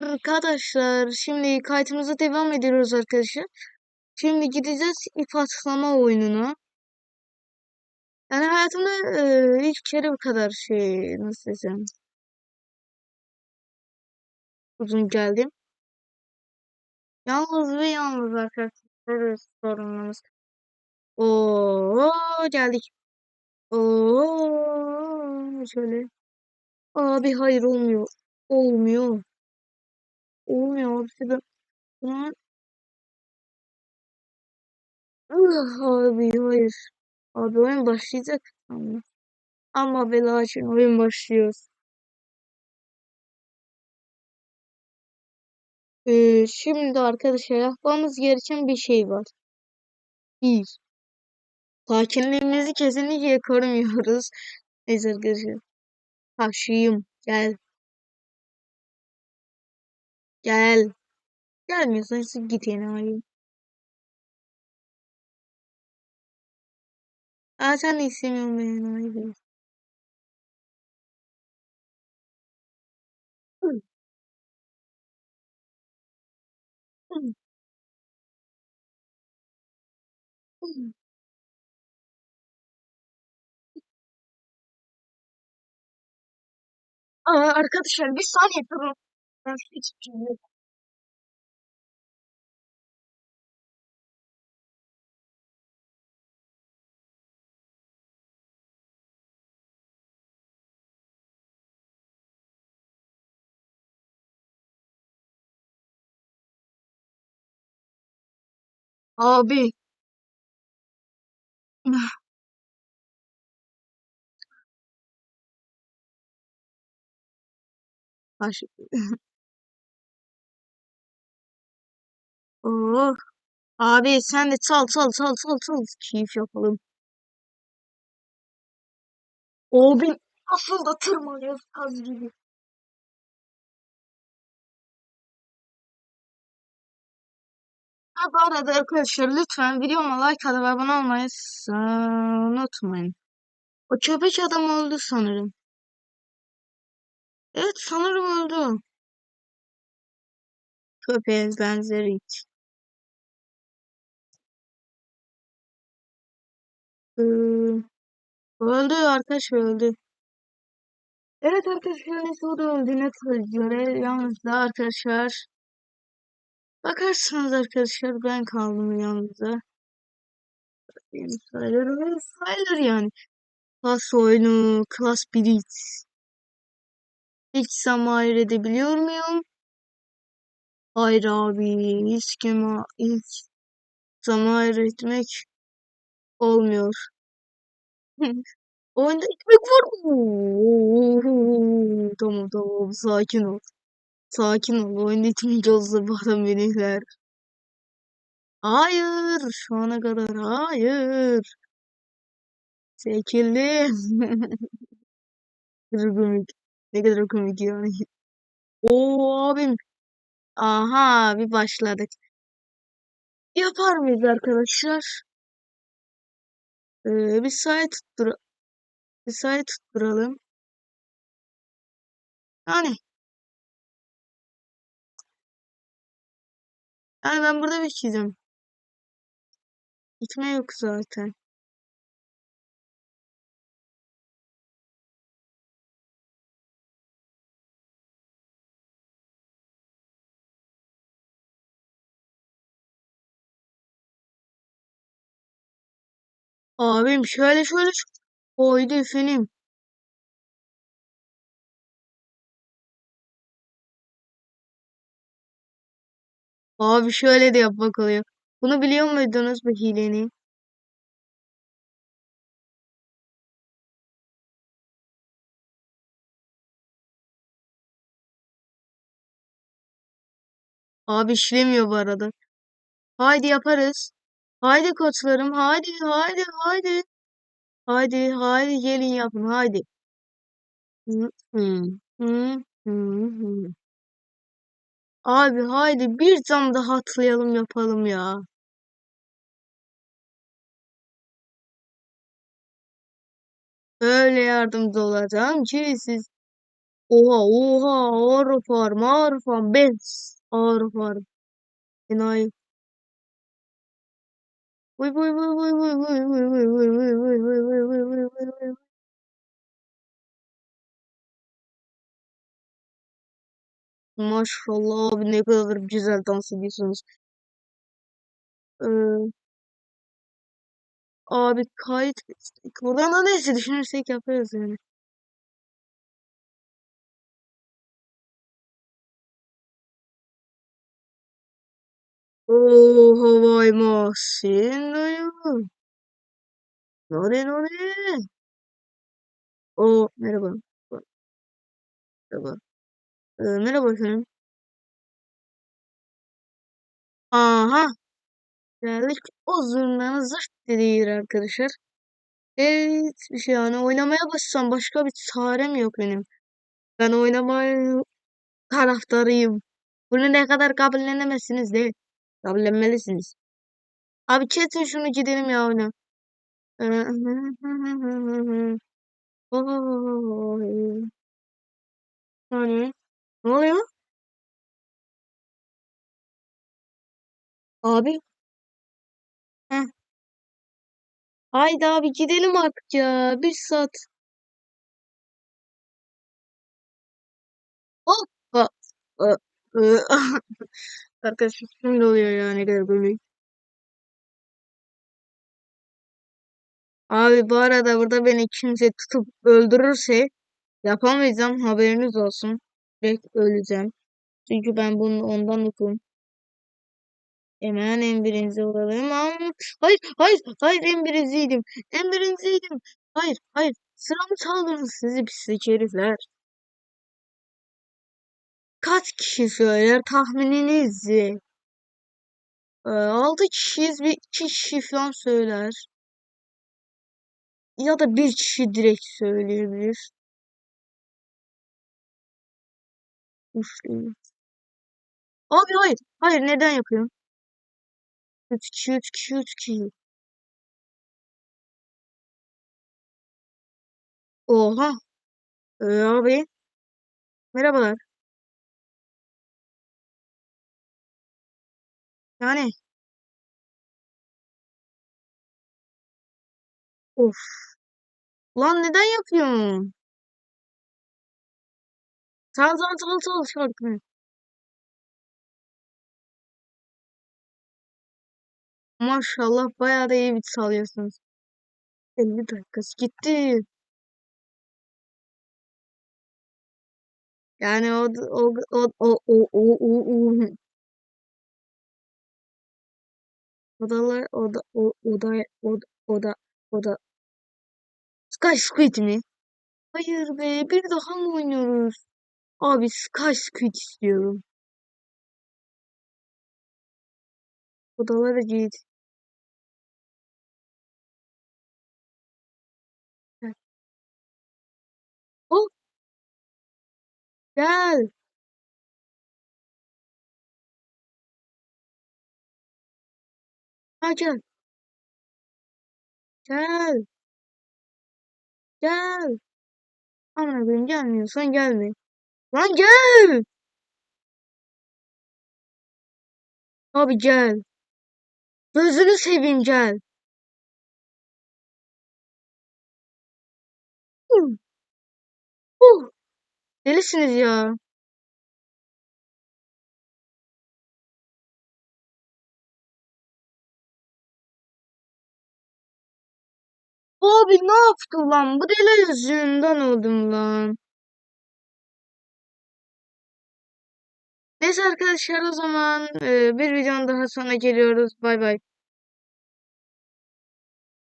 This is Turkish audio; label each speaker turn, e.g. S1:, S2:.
S1: Arkadaşlar şimdi kaydımıza devam ediyoruz arkadaşlar. Şimdi gideceğiz ip atlama oyununa. Yani hayatımda e, ilk kere bu kadar şey nasıl desem uzun geldim. Yalnız ve yalnız arkadaşlar sorunumuz. Oo geldik. Oo şöyle. Abi hayır olmuyor. Olmuyor. Olmuyor abi. Ben... Ben- Ah, Abi hayır. Abi oyun başlayacak. Ama, ama ve lakin oyun başlıyor. Ee, şimdi arkadaşlar yapmamız gereken bir şey var. Bir. Sakinliğimizi kesinlikle korumuyoruz. Neyse arkadaşlar. Taşıyım. Gel. Gel. Gelmiyorsan siz git yine arayayım. Aa sen de istemiyorum ben arayayım. Aa, arkadaşlar bir saniye durun. Ben hiç bilmiyorum. Abi. Taş. Oo. Abi sen de çal çal çal çal çal. Keyif yapalım. Abi nasıl da tırmanıyoruz kaz gibi. Ha bu arada arkadaşlar lütfen videoma like atıp abone olmayı unutmayın. O köpek adam öldü sanırım. Evet sanırım öldü. Köpeğe benzeri hiç. Ee, öldü arkadaş öldü. Evet arkadaşlar neyse o da öldüğüne göre yalnız da arkadaşlar bakarsanız arkadaşlar ben kaldım yalnızda. Yani sayılır sayılır yani. Klas oyunu, klas birit. İlk zamanı edebiliyor muyum? Hayır abi. Hiç kema ilk zaman etmek olmuyor. Oyunda ekmek var. Tamam tamam sakin ol. Sakin ol. Oyunda ekmek olsa bu adam beni izler. Hayır. Şu ana kadar hayır. Çekildim. Kadar komik. Ne kadar komik yani. Oo abim. Aha bir başladık. Yapar mıyız arkadaşlar? Ee, bir sayı tuttur bir sayı tutturalım. Yani yani ben burada bekleyeceğim. Gitme yok zaten. Abim şöyle şöyle koydu efendim. Abi şöyle de yapmak oluyor. Bunu biliyor muydunuz bu hileni? Abi işlemiyor bu arada. Haydi yaparız. Haydi koçlarım. Haydi haydi haydi. Haydi haydi gelin yapın haydi. Abi haydi bir cam daha atlayalım yapalım ya. Öyle yardımcı olacağım ki siz Oha oha ağır farm ağır farm bez ağır farm. Enayi. Vıy vıy vıy vıy vıy vıy vıy vıy vıy vıy vıy vıy vıy vıy vıy vıy vıy. Maşallah abi ne kadar güzel dans ediyorsunuz. Ee, abi kayıt buradan da neyse düşünürsek yaparız yani. Oo havay mahsin dayı. Nane nane. Oo merhaba. Merhaba. Ee, merhaba efendim. Aha. Geldik. O zurnanın zırt dediği arkadaşlar. Evet bir şey yani oynamaya başlasam başka bir çarem yok benim. Ben oynamaya taraftarıyım. Bunu ne kadar kabullenemezsiniz de kabullenmelisiniz. Abi kesin şunu gidelim ya. Oy. Hani ne oluyor? Abi. Heh. Haydi abi gidelim artık ya. Bir saat. Hoppa. Arkadaşlar şimdi oluyor ya ne Abi bu arada burada beni kimse tutup öldürürse yapamayacağım haberiniz olsun. Direkt öleceğim. Çünkü ben bunu ondan yokum. Hemen en birinci olalım. Ama hayır hayır hayır en birinciydim. En birinciydim. Hayır hayır sıramı çaldınız sizi pislik herifler. Kaç kişi söyler tahmininizi? Ee, 6 kişiyiz bir iki kişi falan söyler. Ya da bir kişi direkt söyleyebilir. Üçlü. Abi hayır. Hayır neden yapıyorum? 3 kişi 3 kişi 3 kişi. Oha. Ee, abi. Merhabalar. Yani. Of. Lan neden yapıyorsun? Sal sal sal sal şarkı. Maşallah bayağı da iyi bit salıyorsunuz. 50 dakikası gitti. Yani o o o o o o o o odalar oda o oda oda oda oda Sky Squid mi? Hayır be bir daha mı oynuyoruz? Abi Sky Squid istiyorum. Odalara git. Gel. Oh gel. Ha gel. Gel. Gel. Aman abim gelmiyorsan gelme. Lan gel. Abi gel. Gözünü seveyim gel. Huh. Huh. Delisiniz ya. Abi ne yaptı lan? Bu deli yüzünden oldum lan. Neyse arkadaşlar o zaman bir videonun daha sonra geliyoruz. Bay bay.